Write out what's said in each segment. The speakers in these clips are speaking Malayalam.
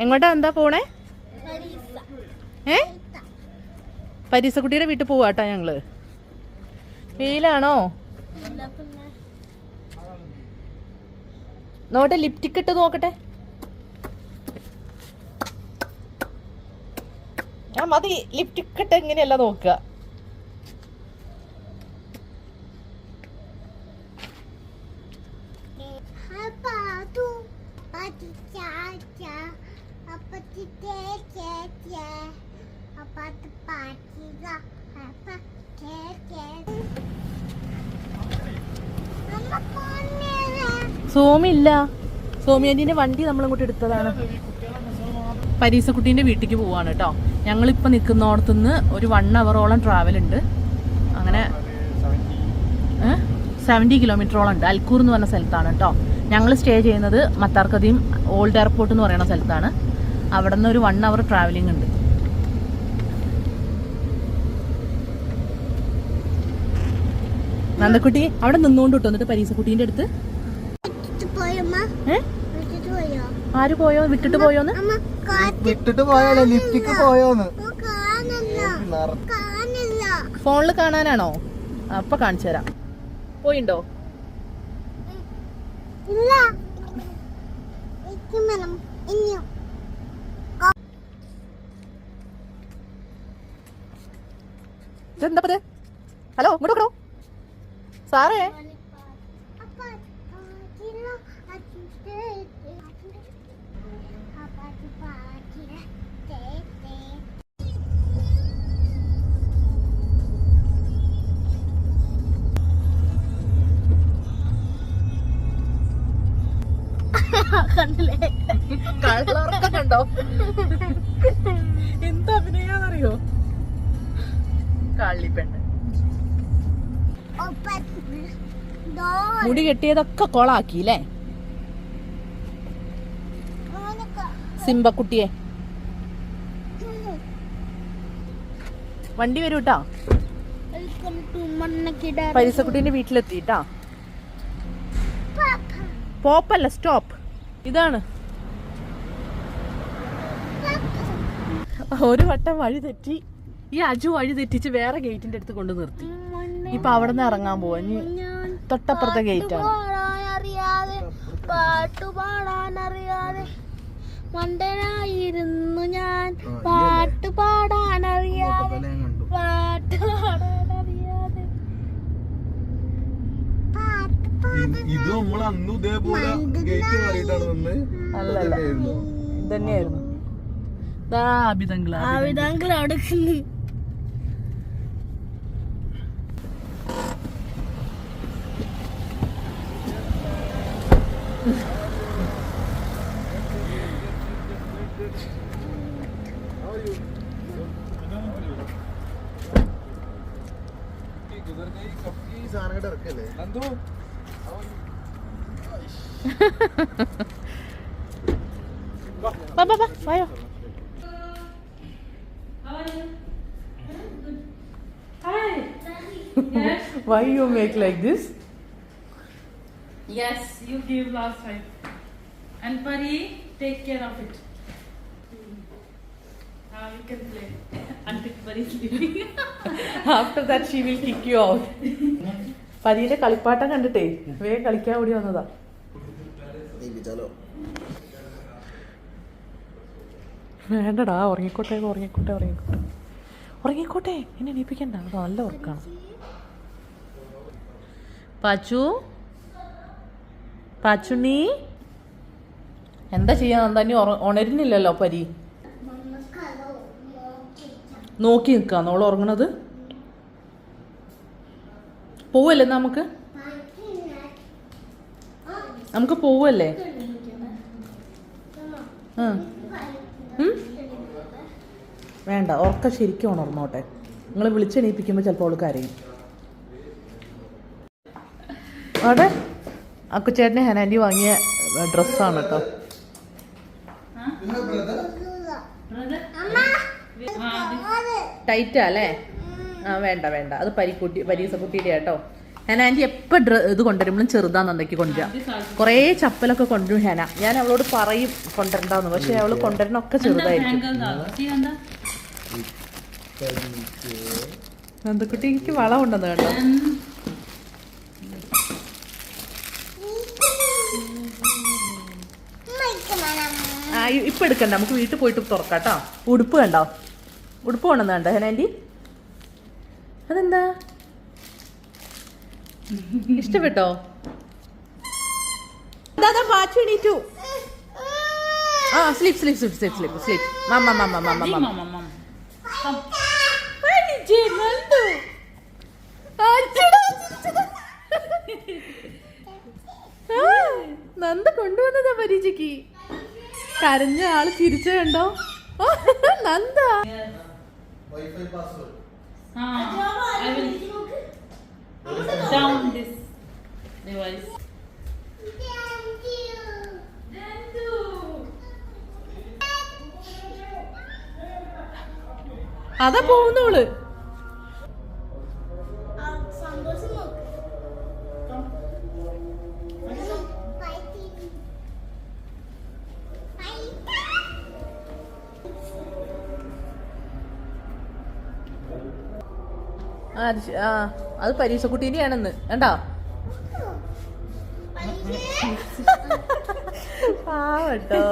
എങ്ങോട്ടാ എന്താ പോണേ? ഏ? പരീസക്കുട്ടിയുടെ വീട്ടിൽ പോവാട്ടോ ഞങ്ങൾ. വെയിലാണോ? നോട്ടെ ലിപ്റ്റിക് ഇട്ട് നോക്കട്ടെ. ആ മതി ലിപ്റ്റിക് ഇട്ട് എങ്ങനെയല്ല നോക്കുക. സോമില്ല. സോമിയന്റിന്റെ വണ്ടി നമ്മൾ ഇങ്ങോട്ട് എടുത്തതാണ്. പരീസക്കുട്ടീന്റെ വീട്ടിലേക്ക് പോവാണ് കേട്ടോ ഞങ്ങളിപ്പോൾ നിൽക്കുന്നിടത്തുനിന്ന് ഒരു വൺ അവറോളം ട്രാവൽ ഉണ്ട്. അങ്ങനെ സെവന്റി കിലോമീറ്ററോളം ഉണ്ട്. അൽക്കൂർ എന്ന് പറഞ്ഞ സ്ഥലത്താണ് കേട്ടോ ഞങ്ങൾ സ്റ്റേ ചെയ്യുന്നത് മത്താർക്കതിയും ഓൾഡ് എയർപോർട്ട് എന്ന് പറയുന്ന സ്ഥലത്താണ്. അവിടെ നിന്ന് ഒരു വൺ അവർ ട്രാവലിംഗ് ഉണ്ട്. നന്ദക്കുട്ടി അവിടെ നിന്നുകൊണ്ട് കിട്ടും എന്നിട്ട് പരീസക്കുട്ടീന്റെ അടുത്ത്. ആര് പോയോ? വിട്ടിട്ട് പോയോന്ന്? വിട്ടിട്ട് പോയാലോ? ലിഫ്റ്റിക്ക് പോയോന്ന്? ഫോണിൽ കാണാനാണോ? അപ്പൊ കാണിച്ചു തരാം. പോയിണ്ടോ? ഇതെന്താ ഹലോ ഇങ്ങോട്ട് സാറേ അപ്പ പാട്ടില അതിന്റെ അപ്പാട്ട് പാട്ടില തേ തേ കണ്ടില്ലേ? കള്ളറക്കം കണ്ടോ എന്താ അഭിനയാന്നറിയോ കള്ളിപ്പെണ്ണ് മുടി കെട്ടിയതൊക്കെ കൊളാക്കിയില്ലേ? മോനക്ക സിംബക്കുട്ടിയെ. വണ്ടി വരൂ കേട്ടോ പരിസക്കുട്ടീന്റെ ടു കേട്ടാ പോപ്പല്ല സ്റ്റോപ്പ്. ഇതാണ്. ഒരു വട്ടം വഴി തെറ്റി. ഈ അജു വഴി തെറ്റിച്ച് വേറെ ഗേറ്റിന്റെ അടുത്ത് കൊണ്ട് നിർത്തി. ഇപ്പൊ അവിടെ നിന്ന് ഇറങ്ങാൻ പോവാ. ഇനി തൊട്ടപ്പുറത്തെ ഗേറ്റാണ്. പാട്ടു പാടാൻ അറിയാതെ മണ്ടനായിരുന്നു ഞാൻ. പാട്ട് പാടാൻ അറിയാതെ പാട്ട് പാടാൻ അറിയാതെ ഇത് നമ്മൾ അന്ന് ഇതേപോലെ ഗേറ്റ് മാറിയിട്ടാണ് വന്ന് അല്ലല്ല. തന്നെയായിരുന്നു വിധങ്ങൾ അവിടെ വാ വാ വാ വായോ Why you make like this? Yes, you gave last time. And Pari, take care of it. Now you can play Until Pari is leaving. Kick you out will kick you out. പരീന്റെ കളിപ്പാട്ടം കണ്ടിട്ടേ വേഗം കളിക്കാൻ കൂടി വന്നതാ. വേണ്ടടാ ഉറങ്ങിക്കോട്ടെ ഉറങ്ങിക്കോട്ടെ ഉറങ്ങിക്കോട്ടെ. ഉറങ്ങിക്കോട്ടെ എന്നെ എണീപ്പിക്കണ്ട. അത് നല്ല ഉറക്കാണ്. പാച്ചു? പാച്ചുണ്ണി എന്താ ചെയ്യാൻ എന്താ നീ ഉറ- ഉണരുന്നില്ലല്ലോ പരി. നോക്കി നിൽക്കുക അവൾ ഉറങ്ങണത്? പോവല്ലേ നമുക്ക്? നമുക്ക് പോവല്ലേ? വേണ്ട ഉറക്ക ശരിക്കും ഉണർന്നോട്ടെ. നിങ്ങൾ വിളിച്ചെണീപ്പിക്കുമ്പോൾ ചിലപ്പോൾ അവൾക്ക് അറിയും അവിടെ? അക്കുച്ചേട്ടനെ ഹനാൻഡി വാങ്ങിയ ഡ്രസ്സാണ് കേട്ടോ. ടൈറ്റാ അല്ലേ ആ വേണ്ട വേണ്ട അത് പരിക്കുട്ടി പരീസക്കുട്ടിയുടെ കേട്ടോ ഹെന ആന്റി എപ്പോൾ ഡ്ര ഇത് കൊണ്ടുവരുമ്പോഴും ചെറുതാ നന്ദയ്ക്ക് കൊണ്ടുവരാം കുറേ ചപ്പലൊക്കെ കൊണ്ടുവരും ഹെന ഞാൻ അവളോട് പറയും കൊണ്ടുവരണ്ടാന്ന് പക്ഷെ അവൾ കൊണ്ടുവരണൊക്കെ ചെറുതായിരിക്കും നന്ദക്കുട്ടിക്ക് വളം ഉണ്ടെന്ന് കേട്ടോ ആ ഇപ്പൊ എടുക്കണ്ട നമുക്ക് വീട്ടിൽ പോയിട്ട് തുറക്കാം കേട്ടോ ഉടുപ്പ് കണ്ടോ ഉടുപ്പ് കൊണ്ടുവന്ന കണ്ടോ ഹെന ആന്റി അതെന്താ? ഇഷ്ടപ്പെട്ടോ? ദാദാ പാച്ചു എണീറ്റു. ആ sleep sleep sleep sleep sleep sleep മമ്മ മമ്മ മമ്മ മമ്മ അടിച്ചേ, നന്ദു. നന്ദ കൊണ്ടുവന്നതാ പരീക്ഷയ്ക്ക്. കരഞ്ഞ ആൾ തിരിച്ചു കണ്ടോ ആ, password I will down this device. അതാ പോകുന്നോൾ ആ, അത് പരീക്ഷ ആ അത് പരീക്ഷക്കുട്ടീനെയാണെന്ന് കണ്ടോ പാവട്ടോ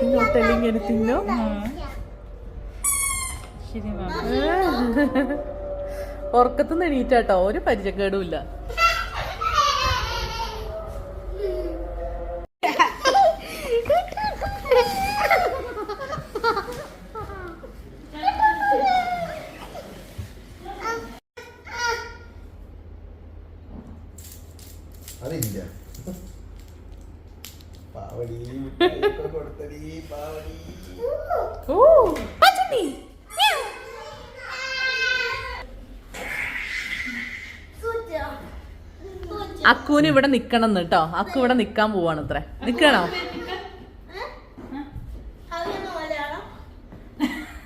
ഇങ്ങോട്ടെല്ലാം ഇങ്ങനെ തിന്നോ ഉറക്കത്തുനിന്ന് എണീറ്റാട്ടോ ഒരു പരിചയക്കേടും അക്കുവിന് ഇവിടെ നിക്കണം കേട്ടോ അക്കു ഇവിടെ നിക്കാൻ പോവാണ് അത്ര. നിക്കണോ?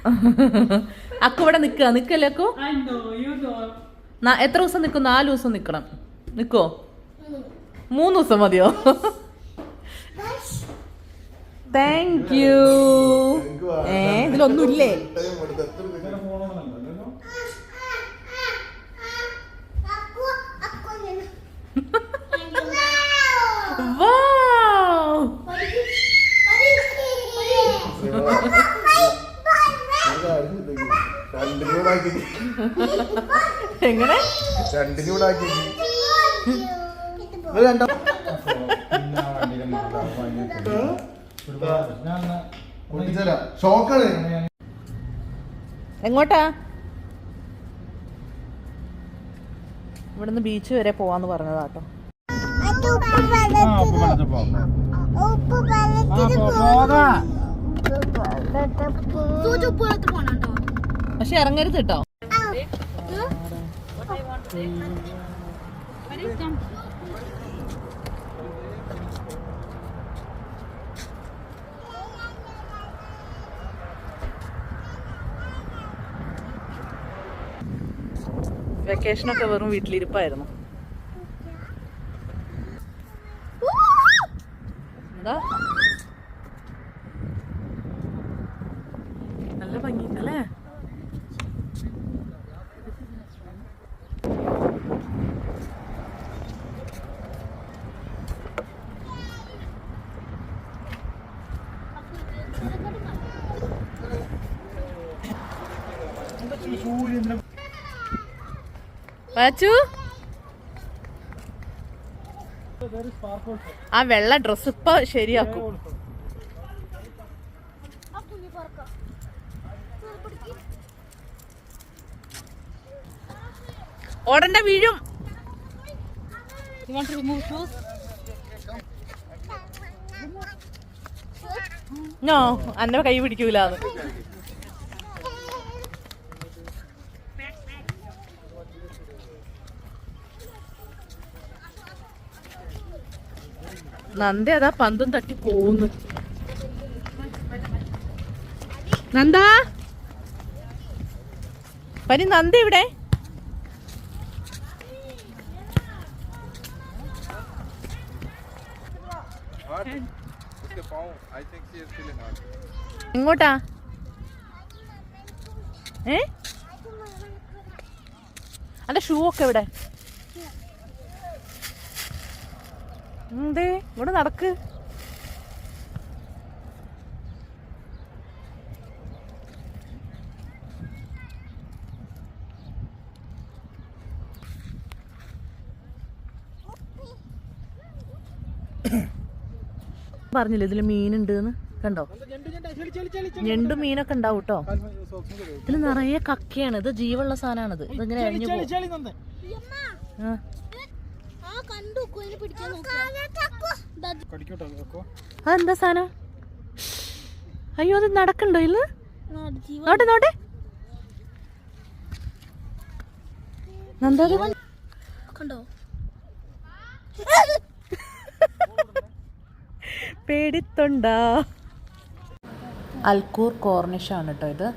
അക്കു ഇവിടെ നിക്ക. നിക്കല്ലേ അക്കു? I know, you know. നാ- എത്ര ദിവസം നിക്കും? നാലു ദിവസം നിക്കണം. നിക്കോ? മൂന്ന് ദിവസം മതിയോ? താങ്ക് യു ഏ ഇതിലൊന്നും എങ്ങനെ രണ്ടിനൂടാക്കി രണ്ടാ? ഷോക്കാണ്. എങ്ങോട്ടാ? ഇവിടുന്ന് ബീച്ച് വരെ പോവാന്ന് പറഞ്ഞതാട്ടോ. പക്ഷെ ഇറങ്ങരുത് കേട്ടോ. വെക്കേഷനൊക്കെ വെറും വീട്ടിലിരിപ്പായിരുന്നു എന്താ നല്ല ഭംഗിയുണ്ടല്ലേ വാച്ചു ആ വെള്ള ഡ്രസ് ഇപ്പൊ ശരിയാക്കും. ഓടണ്ട വീഴും? നോ അന്റെ കൈ പിടിക്കൂലെന്ന്. നന്ദ അതാ പന്തും തട്ടി പോകുന്നു നന്ദ? പനി നന്ദ ഇവിടെ? എങ്ങോട്ടാ? ഏ? അല്ല ഷൂ ഒക്കെ ഇവിടെ എന്തേ? ഇവിടെ നടക്ക്. പറഞ്ഞില്ല ഇതിൽ മീനുണ്ട് കണ്ടോ? ഞണ്ടും മീനൊക്കെ ഉണ്ടാവും കേട്ടോ. ഇതിൽ നിറയെ കക്കയാണ്. ഇത് ജീവുള്ള സാധനമാണിത്. ഇതിങ്ങനെ അഴിഞ്ഞു പോകും? ആ. ആ കണ്ടു കുയിനെ പിടിക്കാൻ നോക്കുക അതെന്താ സാധനം? അയ്യോ അത് നടക്കണ്ടോ ഇല്ല നോട്ടെ നോട്ടെ നന്ദാ കണ്ടോ? പേടിത്തൊണ്ട. അൽക്കൂർ കോർണിഷാണ് കേട്ടോ ഇത്.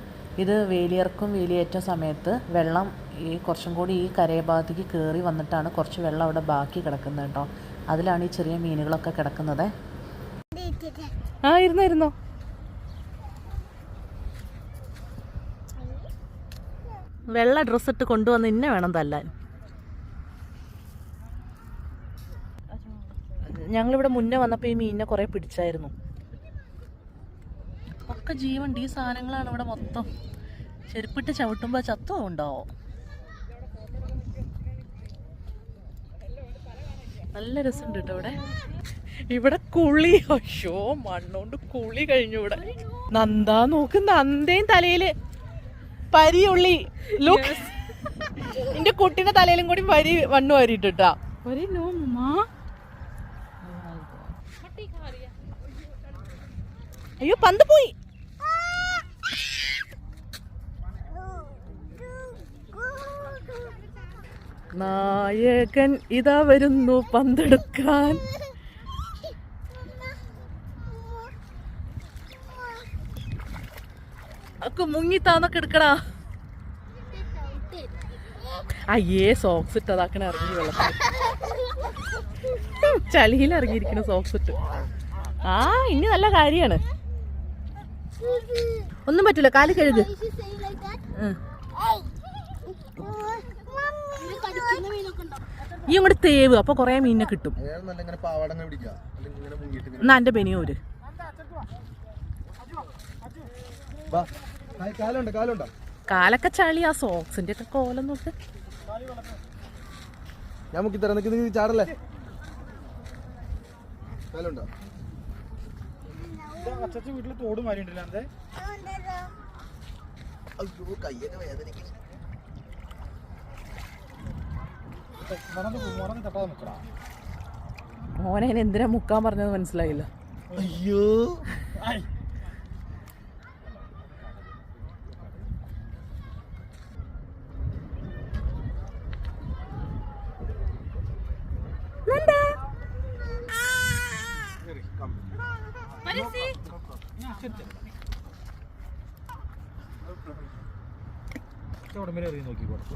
ഇത് വേലിയർക്കും വേലിയേറ്റ സമയത്ത് വെള്ളം ഈ കുറച്ചും കൂടി ഈ കരയഭാഗത്തേക്ക് കയറി വന്നിട്ടാണ് കുറച്ച് വെള്ളം അവിടെ ബാക്കി കിടക്കുന്നത് കേട്ടോ. അതിലാണ് ഈ ചെറിയ മീനുകളൊക്കെ കിടക്കുന്നത്. ആ ഇരുന്നോ വെള്ള ഡ്രസ്സ് ഇട്ട് കൊണ്ടുവന്ന് ഇന്നെ വേണം തല്ലാൻ. ഞങ്ങളിവിടെ മുന്നേ വന്നപ്പോൾ ഈ മീനിനെ കുറേ പിടിച്ചായിരുന്നു. ഒക്കെ ജീവണ്ട് ഈ സാധനങ്ങളാണ് ഇവിടെ മൊത്തം. ചെരുപ്പിട്ട് ചവിട്ടുമ്പോൾ ചത്തോ ഉണ്ടാവോ നല്ല രസമുണ്ട് കേട്ടോ ഇവിടെ ഇവിടെ കുളി. അയ്യോ മണ്ണോണ്ട് കുളി കഴിഞ്ഞു ഇവിടെ. നന്ദാ നോക്ക് നന്ദയും തലയിൽ പരിയുള്ളി. ലുക്ക് എന്റെ കുട്ടിന്റെ തലയിലും കൂടി വരി വണ്ണു വരിട്ടാ. അയ്യോ പന്ത് പോയി. നായകൻ ഇതാ വരുന്നു പന്തെടുക്കാൻ. അക്കു മുങ്ങിത്താന്നൊക്കെ എടുക്കടാ. അയ്യേ സോക്സ് ഇട്ട് അതാക്കണ ഇറങ്ങി വെള്ളത്തിൽ ചളിയിൽ ഇറങ്ങിയിരിക്കുന്ന സോക്സ് ഇട്ട്. ആ ഇനി നല്ല കാര്യാണ്. ഒന്നും പറ്റില്ല കാൽ കഴുക്. ഉം. കടിക്കുന്ന മീനൊക്കെ ഉണ്ടോ ഈ അങ്ങോട്ട് തേവ് അപ്പൊ കൊറേ മീനിനെ കിട്ടും. എന്നാ എന്റെ ബനിയൂര് വാ ഹായ് കാലുണ്ട് കാലുണ്ടോ? കാലൊക്കെ ചളി ആ സോക്സിന്റെ ഒക്കെ കോലം നോക്ക് ഞാൻ മുക്കി തരാം നിൽക്ക് നീ ചാടല്ലേ? കാലുണ്ടോ? തോട് അയ്യോ കയ്യൊക്കെ വേദനിക്കുന്നു. മോനെ എന്തിനാ മുക്കാൻ പറഞ്ഞത് മനസ്സിലായില്ല അയ്യോ മേലെ എറിയും നോക്കി. കൊടുത്തു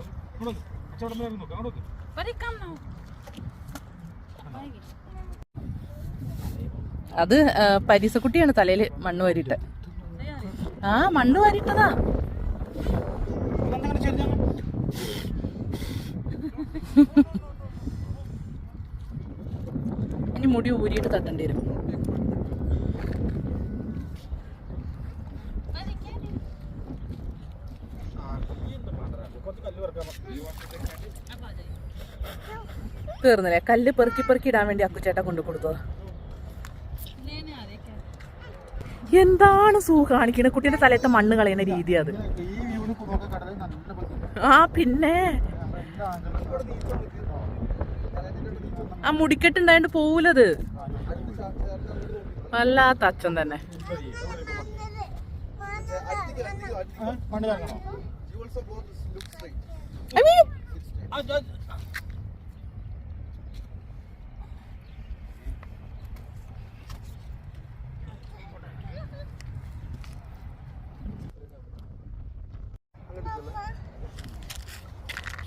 അച്ചവടം മേലെ നോക്കാം. അങ്ങോട്ട്. അത് പരീസക്കുട്ടിയാണ് തലയിൽ മണ്ണ് വാരിയിട്ട്. ആ മണ്ണ് വാരിട്ടതാ ഇനി മുടി ഊരിയിട്ട് തട്ടേണ്ടി വരും കുറച്ച് കല്ല് വെറുക്കാം തീർന്നില്ലേ? കല്ല് പെറുക്കി പെറുക്കി ഇടാൻ വേണ്ടി അക്കുച്ചേട്ട കൊണ്ടു കൊടുത്തത്. എന്താണ് സൂ കാണിക്കണ? കുട്ടിന്റെ തലയത്തെ മണ്ണ് കളയുന്ന രീതി അത്. ആ പിന്നെ. ആ മുടിക്കെട്ടുണ്ടായോണ്ട് പോവൂലത്. വല്ലാത്ത അച്ഛൻ തന്നെ. I ഇറങ്ങണോ You also go to look straight. I mean,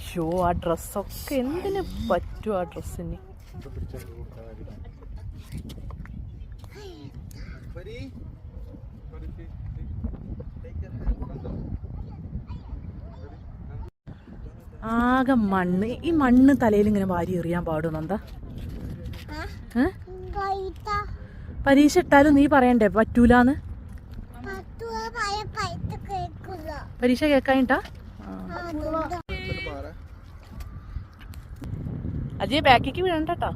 show ആ ഡ്രസ്സൊക്കെ എന്തിനു പറ്റും ആ ഡ്രസ്സിന്? ആകെ മണ്ണ്. ഈ മണ്ണ് തലയിൽ ഇങ്ങനെ വാരി എറിയാൻ പാടും എന്താ? പരീക്ഷ ഇട്ടാലും നീ പറയണ്ടേ പറ്റൂലാന്ന്? പരീക്ഷ കേൾക്കാനിട്ടാ അജയ് ബാക്കിക്ക് വീഴണ്ട കേട്ടോ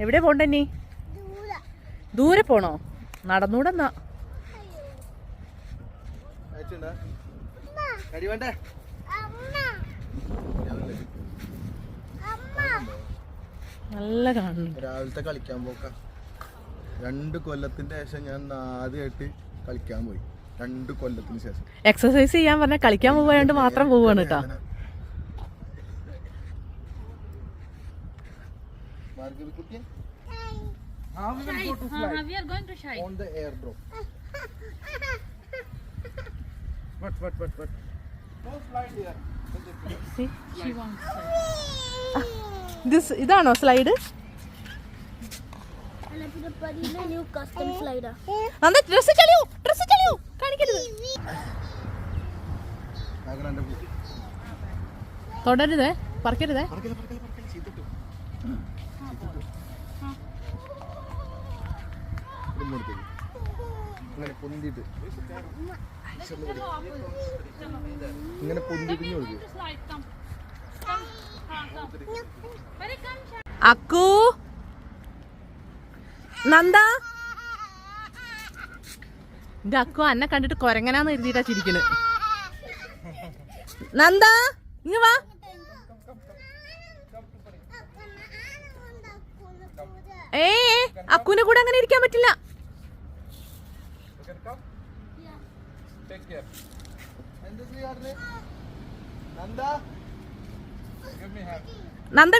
എവിടെ പോണ്ടേ നീ? ദൂരെ പോണോ? നടന്നൂടെന്നാ. നല്ല കാണുന്നു രാവിലത്തെ കളിക്കാൻ പോക്ക. രണ്ട് കൊല്ലത്തിന്റെ ശേഷം ഞാൻ ആദ്യമായിട്ട് കളിക്കാൻ പോയി. രണ്ട് കൊല്ലത്തിന് ശേഷം. എക്സസൈസ് ചെയ്യാൻ പറഞ്ഞാൽ കളിക്കാൻ പോവാണ്ട് മാത്രം പോവാണ് കേട്ടോ Uh, we are going to shy. What, what, what, what? ഇതാണോ സ്ലൈഡാ നന്ദ ഡ്രസ് ചളിയോ? ഡ്രസ് ചളിയോ? കാണിക്കരുത്. തൊടരുതേ പറക്കരുതേ. ഇങ്ങനെ പൊന്തിട്ട് ഇങ്ങനെ പൊന്തിട്ട് കൊടുക്കും. Slide, നന്ദ? ഇതാക്കോ അക്കു അന്നെ കണ്ടിട്ട് കൊരങ്ങനാന്ന് എഴുതിയിട്ടാ ചിരിക്കണ്. നന്ദ? ഇങ്ങ വാ. ഏ അക്കുവിന്റെ കൂടെ അങ്ങനെ ഇരിക്കാൻ പറ്റില്ല. നന്ദ നന്ദ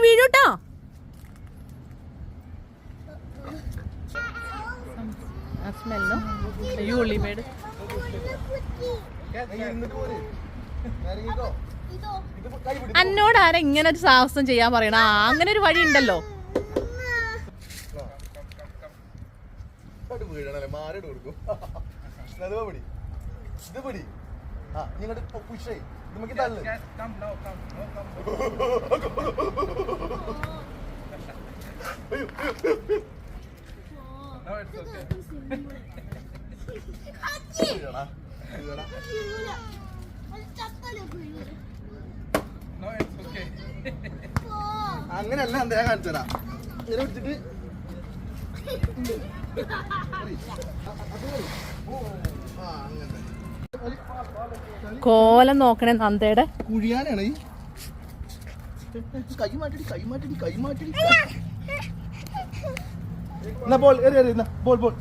വീഴൂട്ടോ സ്മെല്ലോ. അയ്യോ ഉള്ളിമേട് അന്നോട് ആരാ ഇങ്ങനെ ഒരു സാഹസം ചെയ്യാൻ പറയണ? ആ, അങ്ങനെ ഒരു വഴി ഉണ്ടല്ലോ. ഇങ്ങോട്ട് വീഴണല്ലേ മാറിയിട്ട് കൊടുക്കും അത് പിടി ഇത് പിടി ആ നീ ഇങ്ങോട്ട് പുഷ് ചെയ് ഇത് നമുക്ക് തള്ളു Come now, come. No, come. No, it's okay. വീഴടാ വീഴടാ വീഴൂല. അത് ചത്തല്ലേ വീഴൂല. No, it's okay. പോ. ഞാൻ കാണിച്ചതാ ഇങ്ങനെ പിടിച്ചിട്ട് കോലം നോക്കണേ നന്ദയുടെ. കുഴിയാനാണ് ഈ. കൈമാറ്റി കൈമാറ്റി കൈ മാറ്റടി കൈ മാറ്റടി. എന്നാ ബോൾ ബോൾ ബോൾ.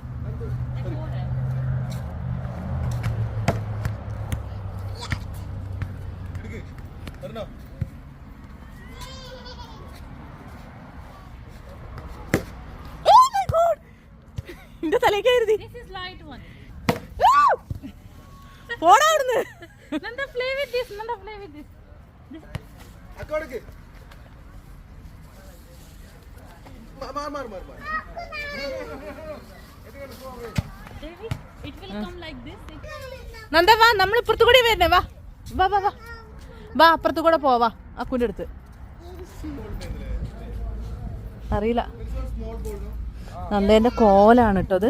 എന്റെ തലേക്ക് കരുതി. This is light one. പോടാ അവിടുന്ന്. Nanda, play with this. Nanda, play with this. അക്കോടക്ക് Mar Mar Mar Mar David, it will come like this. It- Nanda വാ നമ്മൾ ഇപ്പുറത്തു കൂടി വരുന്നേ വാ. വാ വാ വാ. വാ അപ്പുറത്തു കൂടെ പോവാ അക്കുന്റെ അടുത്ത്. അറിയില്ല. നന്ദേന്റെ കോലാണ് കേട്ടോ അത്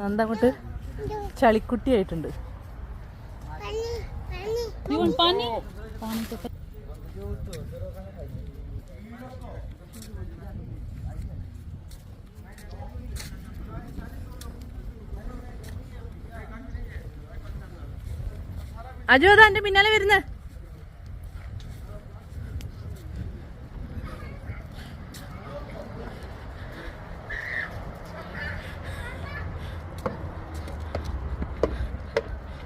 നന്ദ അങ്ങോട്ട് ചളിക്കുട്ടി ആയിട്ടുണ്ട് You want pani? Pani to Aju അതാ എന്റെ പിന്നാലെ വരുന്നേ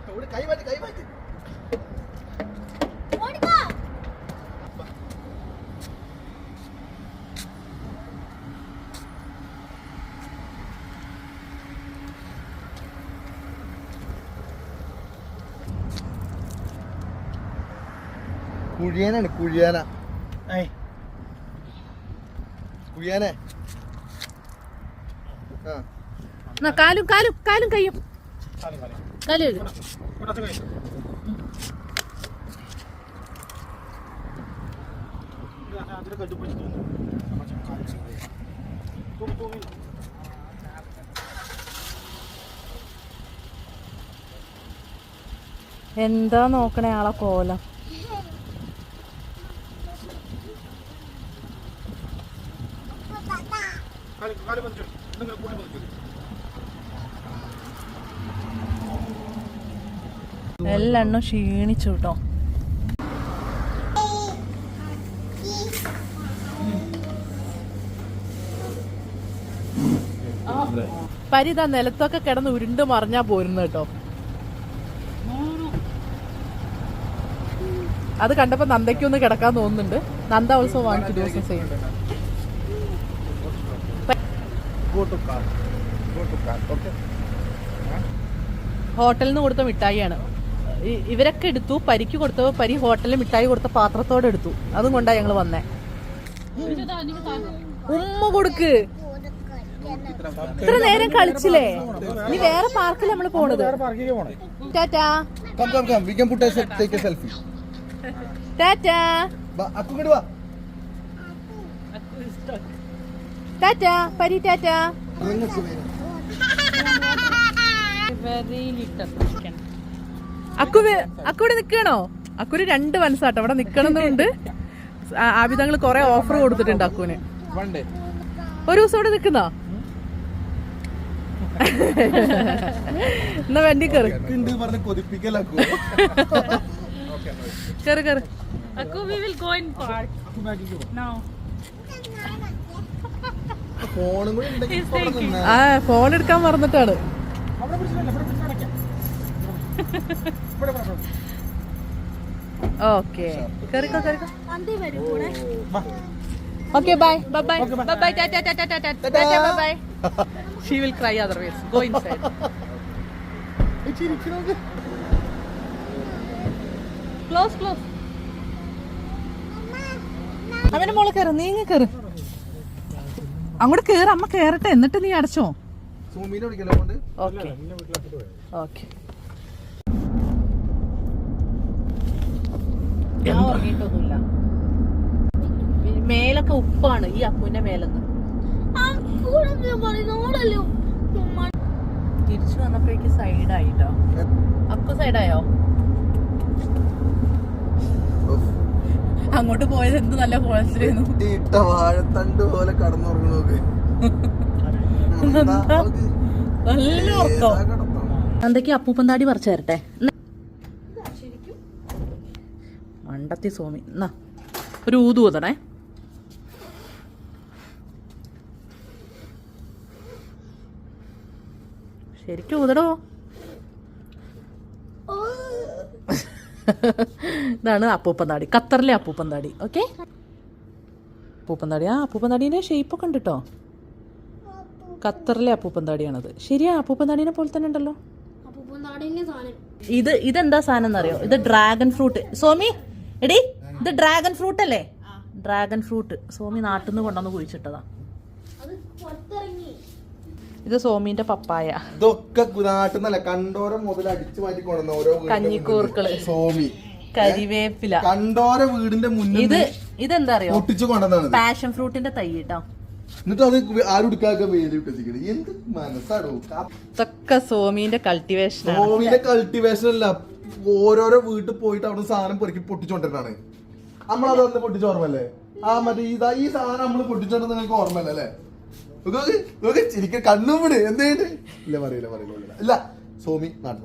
ഇവിടെ കൈ മാറ്റി കൈ മാറ്റി ഓടിക്കോ. കുഴിയാനാണ് കുഴിയാന. കുഴിയാനെ. കാലും കാലും കാലും കയ്യും. കാലം എന്താ നോക്കണേ ആളെ കാലം കാലം പതിച്ചു നിങ്ങൾ കൂട്ടി പതിച്ചു എല്ലെണ്ണം ക്ഷീണിച്ചു കേട്ടോ പരിത നിലത്തൊക്കെ കിടന്ന് ഉരുണ്ട് മറിഞ്ഞാ പോരുന്നു കേട്ടോ അത് കണ്ടപ്പോ നന്ദയ്ക്കൊന്ന് കിടക്കാൻ തോന്നുന്നുണ്ട്. നന്ദ ഓൾസോ വാങ്ങിച്ചു ദിവസം ചെയ്യുന്നുണ്ട് ടു ഓക്കെ ഹോട്ടലിൽ നിന്ന് കൊടുത്ത മിഠായിയാണ്. ഇവരൊക്കെ എടുത്തു പരിക്ക് കൊടുത്തപ്പോൾ പരി ഹോട്ടലിൽ മിഠായി കൊടുത്ത പാത്രത്തോടെ എടുത്തു. അതും കൊണ്ടാ ഞങ്ങൾ വന്നേ. ഉമ്മ കൊടുക്ക്. ഇത്ര നേരം കളിച്ചില്ലേ? ഇനി വേറെ പാർക്കിൽ നമ്മൾ പോണത്. വേറെ പാർക്കിലേക്ക് പോണേ. Tata. Selfie tata. Tata Pari tata. Very Akku വേ- അക്കു ഇവിടെ നിക്കണോ അക്കുര് രണ്ട് മനസ്സാട്ടോ. അവിടെ നിക്കണമെന്നുണ്ട് ആബിതങ്ങൾ കൊറേ ഓഫർ കൊടുത്തിട്ടുണ്ട് അക്കുവിന്. ഒരു ദിവസം ഇവിടെ നിക്കുന്നോ എന്നാ വണ്ടി കയറി. ഉണ്ട് പറഞ്ഞ് കൊതിപ്പിക്കലക്കു കയറി കയറി. Aku, we will go in park. Now ആ ഫോൺ എടുക്കാൻ മറന്നിട്ടാണ്. ഓക്കെ. കേറിക്കോ വാ. Okay bye. Bye. Bye bye. Bye tata tata tata tata bye bye. She will cry otherwise go inside. Close close അവന്റെ മോളെ കയറ് നീങ്ങ കയറ് അങ്ങോട്ട് കേറ് അമ്മ കേറട്ടെ എന്നിട്ട് നീ അടച്ചോ. സുമീനെ വിളിക്കല്ലോ കൊണ്ട് ഓക്കെ. ഓക്കെ. ഞാൻ ഉറങ്ങിയിട്ടൊന്നുമില്ല. മേലൊക്കെ ഉപ്പാണ് ഈ അപ്പുവിന്റെ മേലെന്ന്. തിരിച്ചു വന്നപ്പോഴേക്ക് സൈഡായിട്ടോ? അക്കു സൈഡായോ. അങ്ങോട്ട് പോയത് എന്ത് നല്ല ഇട്ട വാഴത്തണ്ട് പോലെ കടന്നുറങ്ങണോക്ക് നല്ല ഉറക്കം. എന്തൊക്കെ അപ്പൂപ്പന്താടി പറിച്ചു തരട്ടെ. മണ്ടത്തി സ്വാമി. എന്നാ ഒരു ഊതു ഊതണേ. ശരിക്കും ഊതടോ ഇതാണ് അപ്പൂപ്പന്താടി ഖത്തറിലെ അപ്പൂപ്പന്താടി ഓക്കെ? അപ്പൂപ്പന്താടി ആ അപ്പൂപ്പന്താടീന്റെ ഷേപ്പൊക്കെ ഉണ്ട് കേട്ടോ ഖത്തറിലെ അപ്പൂപ്പന്താടിയാണത്. ശരിയാ അപ്പൂപ്പന്താടീനെ പോലെ തന്നെ ഉണ്ടല്ലോ. ഇത് ഇതെന്താ സാധനം എന്നറിയോ? ഇത് ഡ്രാഗൺ ഫ്രൂട്ട് സോമി എടി ഇത് ഡ്രാഗൺ ഫ്രൂട്ട് അല്ലേ? ഡ്രാഗൺ ഫ്രൂട്ട് സോമി നാട്ടിൽ നിന്ന് കൊണ്ടുവന്ന് കുഴിച്ചിട്ടതാ. ഇത് സോമിന്റെ പപ്പായ. ഇതൊക്കെ നാട്ടിന്നല്ല കണ്ടോരം മുതൽ അടിച്ചു മാറ്റി കൊണ്ടുവന്ന ഓരോ വീടിന്റെ കഞ്ഞിക്കൂർക്കൾ. സോമി. കരിവേപ്പില. കണ്ടോര വീടിന്റെ മുന്നിൽ ഇത് ഇതെന്താ അറിയോ? പൊട്ടിച്ചു കൊണ്ടുവന്നാണ് പാഷൻ ഫ്രൂട്ടിന്റെ തൈ കേട്ടോ എന്നിട്ട് അത് ആരും എടുക്കാതെ വേലി വിട്ടിരിക്കണത് എന്ത് മനസ്സാടോ? ഇതൊക്കെ സോമിന്റെ കൾട്ടിവേഷൻ കൾട്ടിവേഷൻ അല്ല. ഓരോരോ വീട്ടിൽ പോയിട്ട് അവിടെ സാധനം പെറുക്കി പൊട്ടിച്ചോണ്ടിട്ടാണ് നമ്മളത് അന്ന് പൊട്ടിച്ച ആ മറ്റേ ഇതാ ഈ സാധനം നമ്മൾ പൊട്ടിച്ചോണ്ട് നിങ്ങൾക്ക് ഓർമ്മല്ലേ അല്ലേ? ചിരിക്ക കണ്ണും വിട് എന്തേണ്ട് ഇല്ല പറയില്ല പറയില്ല. ഇല്ല. സോമി നാട്ടിൽ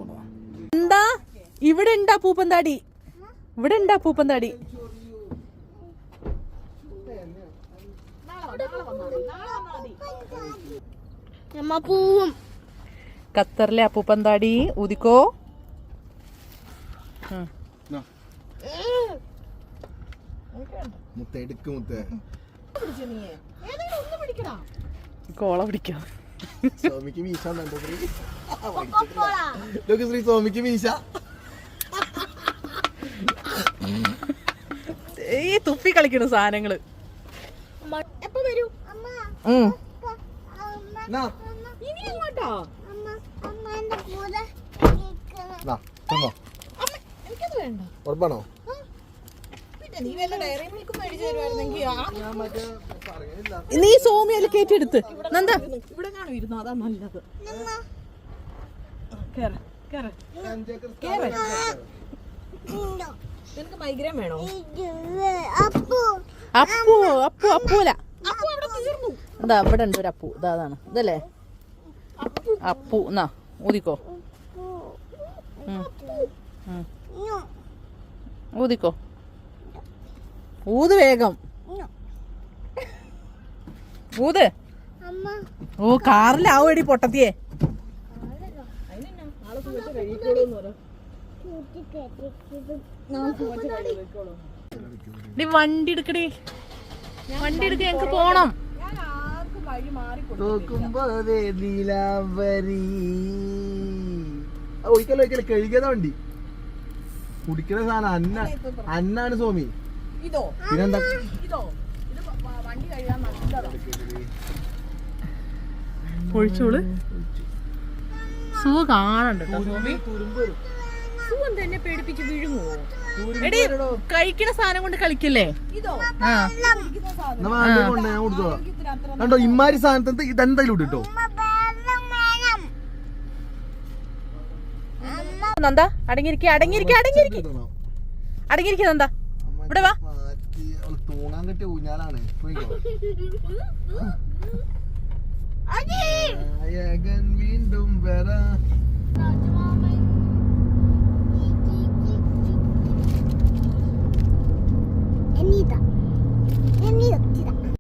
എന്താ? ഇവിടെ ഉണ്ടാ പൂപ്പന്താടി. ഇവിടെ ഉണ്ടാ പൂപ്പന്താടി. പോവും. ഖത്തറിലെ അപ്പൂപ്പന്താടി ഊതിക്കോ. ഉം. മുത്ത എടുക്ക് മുത്ത. കോള പിടിക്കാം. സോമിക്ക് മീശ ശ്രീ? സോമിക്ക് മീശ. ഈ തുപ്പി കളിക്കണ സാധനങ്ങൾ. എപ്പോ വരൂ? ഇനി എങ്ങോട്ടാ? പറഞ്ഞില്ല. നീ സോമിയല്ല കയറ്റിയെടുത്ത് നന്ദ. ഇവിടെ കാണും ഇരുന്നു അതാ നല്ലത്. കേറ് കേറ്. നിനക്ക് മൈഗ്രേൻ വേണോ? അപ്പു. അപ്പു അപ്പു അപ്പൂല. എന്താ ഇവിടെ ഉണ്ട് ഒരു അപ്പു. ഇതാ അതാണ്. ഇതല്ലേ? അപ്പു. എന്നാ ഊതിക്കോ. ഉം. ഉം. ഊതിക്കോ. ഊത് വേഗം. ഊത്. അമ്മ. ഓ കാറിലാവടി പൊട്ടത്തിയേ. ഡി വണ്ടി എടുക്കടി. വണ്ടി എടുക്ക ഞങ്ങക്ക് പോണം. ഒരിക്കലും ഒരിക്കലും കഴുകിയതാ വണ്ടി. കുടിക്കണ സാധനം അന്ന അന്നാണ് സ്വാമി. ഇതോ? പിന്നെന്താ? ഇതോ? ഇത് വണ്ടി കഴിയാൻ ഒഴിച്ചോൾ. സൂ കാണണ്ട സൂ പേടിപ്പിച്ച് എടി കഴിക്കണ സാധനം കൊണ്ട് കളിക്കല്ലേ? കൊണ്ട് ഞാൻ കൊടുത്തോളാം. കണ്ടോ ഇമ്മാരി സാധനത്തിന് ഇതെന്തായാലും ഇട്ടോ നന്ദ. അടങ്ങിയിരിക്ക അടങ്ങിയിരിക്ക അടങ്ങിയിരിക്ക. അടങ്ങിയിരിക്ക നന്ദ. ഇവിടെ വാ. തൂങ്ങാൻ കെട്ടിയ ഊഞ്ഞാലാണ്. വീണ്ടും വരാ. Anita.